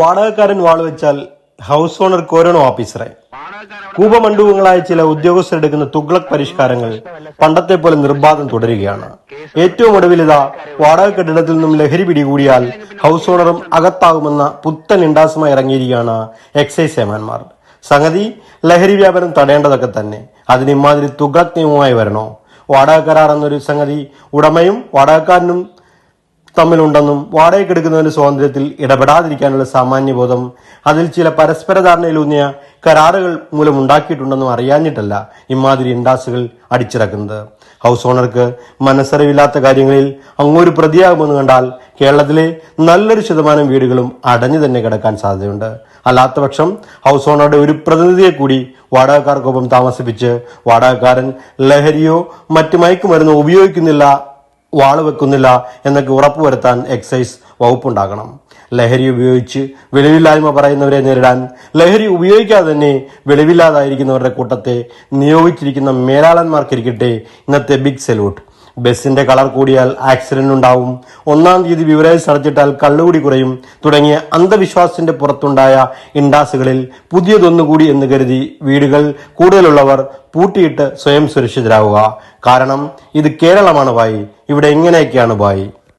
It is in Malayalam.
വാടകക്കാരൻ വാൾ വെച്ചാൽ ഹൗസ് ഓണർ കോരണോ ഓഫീസറെ കൂപമണ്ഡൂപങ്ങളായ ചില ഉദ്യോഗസ്ഥരെടുക്കുന്ന തുഗ്ലക് പരിഷ്കാരങ്ങൾ പണ്ടത്തെ പോലെ നിർബാധം തുടരുകയാണ്. ഏറ്റവും ഒടുവിലിതാ വാടക കെട്ടിടത്തിൽ നിന്നും ലഹരി പിടികൂടിയാൽ ഹൗസ് ഓണറും അകത്താകുമെന്ന പുത്തൻ ഇണ്ടാസുമായി ഇറങ്ങിയിരിക്കുകയാണ് എക്സൈസ് ഏമാന്മാർ സംഗതി ലഹരി വ്യാപനം തടയേണ്ടതൊക്കെ തന്നെ. അതിന് ഇമാതിരി തുഗ്ലക് നിയമമായി വരണോ? വാടക കരാർ എന്നൊരു സംഗതി ഉടമയും വാടകക്കാരനും തമ്മിലുണ്ടെന്നും വാടകയ്ക്കെടുക്കുന്നതിന്റെ സ്വാതന്ത്ര്യത്തിൽ ഇടപെടാതിരിക്കാനുള്ള സാമാന്യബോധം അതിൽ ചില പരസ്പര ധാരണയിലൂന്നിയ കരാറുകൾ മൂലമുണ്ടാക്കിയിട്ടുണ്ടെന്നും അറിയാഞ്ഞിട്ടല്ല ഇമാതിരി ഇൻഡാസുകൾ അടിച്ചിറക്കുന്നത്. ഹൗസ് ഓണർക്ക് മനസ്സറിവില്ലാത്ത കാര്യങ്ങളിൽ അങ്ങൊരു പ്രതിയാകുമെന്ന് കണ്ടാൽ കേരളത്തിലെ നല്ലൊരു ശതമാനം വീടുകളും അടഞ്ഞു തന്നെ കിടക്കാൻ സാധ്യതയുണ്ട്. അല്ലാത്തപക്ഷം ഹൗസ് ഓണറുടെ ഒരു പ്രതിനിധിയെ കൂടി വാടകക്കാർക്കൊപ്പം താമസിപ്പിച്ച് വാടകക്കാരൻ ലഹരിയോ മറ്റു മയക്കുമരുന്നോ ഉപയോഗിക്കുന്നില്ല വാൾ വെക്കുന്നില്ല എന്നൊക്കെ ഉറപ്പുവരുത്താൻ എക്സൈസ് വകുപ്പുണ്ടാകണം. ലഹരി ഉപയോഗിച്ച് വെളിവില്ലായ്മ പറയുന്നവരെ നേരിടാൻ ലഹരി ഉപയോഗിക്കാതെ തന്നെ വെളിവില്ലാതായിരിക്കുന്നവരുടെ കൂട്ടത്തെ നിയോഗിച്ചിരിക്കുന്ന മേലാളന്മാർക്കിരിക്കട്ടെ. ഇന്നത്തെ ബിഗ് സല്യൂട്ട്. ബസിന്റെ കളർ കൂടിയാൽ ആക്സിഡന്റ് ഉണ്ടാവും. ഒന്നാം തീയതി ബിവറേജ് അടച്ചിട്ടാൽ കള്ളുകൂടി കുറയും. തുടങ്ങിയ അന്ധവിശ്വാസത്തിന്റെ പുറത്തുണ്ടായ ഇൻഡാസുകളിൽ പുതിയതൊന്നുകൂടി എന്ന് കരുതി വീടുകൾ കൂടുതലുള്ളവർ പൂട്ടിയിട്ട് സ്വയം സുരക്ഷിതരാവുക. കാരണം ഇത് കേരളമാണ് ബായി ഇവിടെ എങ്ങനെയൊക്കെയാണ് ബായി?